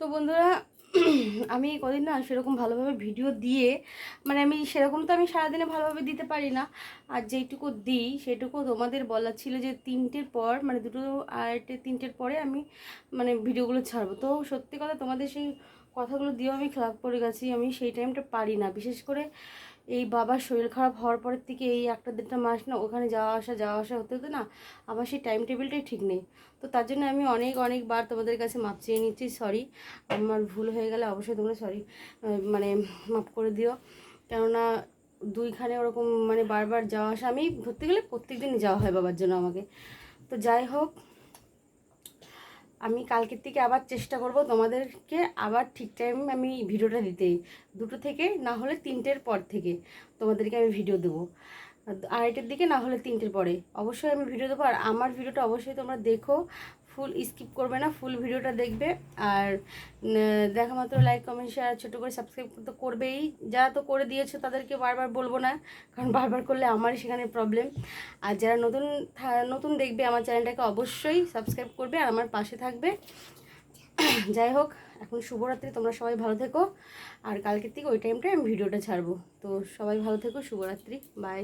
তো বন্ধুরা, আমি কদিন না সেরকম ভালোভাবে ভিডিও দিয়ে মানে আমি সেরকম তো আমি সারাদিনে ভালোভাবে দিতে পারি না। আর যেইটুকু দিই, সেটুকু তোমাদের বলা ছিল যে তিনটের পর মানে দুটো আড়াইটে তিনটের পরে আমি মানে ভিডিওগুলো ছাড়বো। তো সত্যি কথা তোমাদের সেই কথাগুলো দিয়েও আমি খেলাপ করে গেছি, আমি সেই টাইমটা পারি না। বিশেষ করে এই বাবার শরীর খারাপ হওয়ার পরের থেকে এই একটা দেড়টা মাস না ওখানে যাওয়া আসা যাওয়া আসা হতে হতো না আমার সেই টাইম টেবিলটাই ঠিক নেই। তো তার জন্য আমি অনেক অনেকবার তোমাদের কাছে মাপ চেয়ে নিচ্ছি সরি আমার ভুল হয়ে গেলে অবশ্যই তোমরা সরি মানে মাপ করে দিও। কেননা দুইখানে ওরকম মানে বারবার যাওয়া আসা, আমি ধরতে গেলে প্রত্যেক দিনই যাওয়া হয় বাবার জন্য আমাকে। তো যাই হোক আমি কালকের থেকে আবার চেষ্টা করব তোমাদেরকে আবার ঠিক টাইম আমি ভিডিওটা দিতে। দুটো থেকে, না হলে তিনটের পর থেকে তোমাদেরকে আমি ভিডিও দেবো। আড়াইটের দিকে, না হলে তিনটের পরে। অবশ্যই আমি ভিডিও দেবো। আর আমার ভিডিওটা অবশ্যই তোমরা দেখো। ফুল স্কিপ করবে না, ফুল ভিডিওটা দেখবে। আর দেখা মাত্র লাইক কমেন্ট শেয়ার ছোটো করে সাবস্ক্রাইব তো করবেই। যারা তো করে দিয়েছ তাদেরকে বারবার বলব না, কারণ বারবার করলে আমারই সেখানে প্রবলেম আর যারা নতুন নতুন দেখবে আমার চ্যানেলটাকে অবশ্যই সাবস্ক্রাইব করবে আর আমার পাশে থাকবে। যাই হোক, এখন শুভরাত্রি, তোমরা সবাই ভালো থেকো। আর কালকের থেকে ওই টাইমটায় আমি ভিডিওটা ছাড়বো। তো সবাই ভালো থেকো, শুভরাত্রি বাই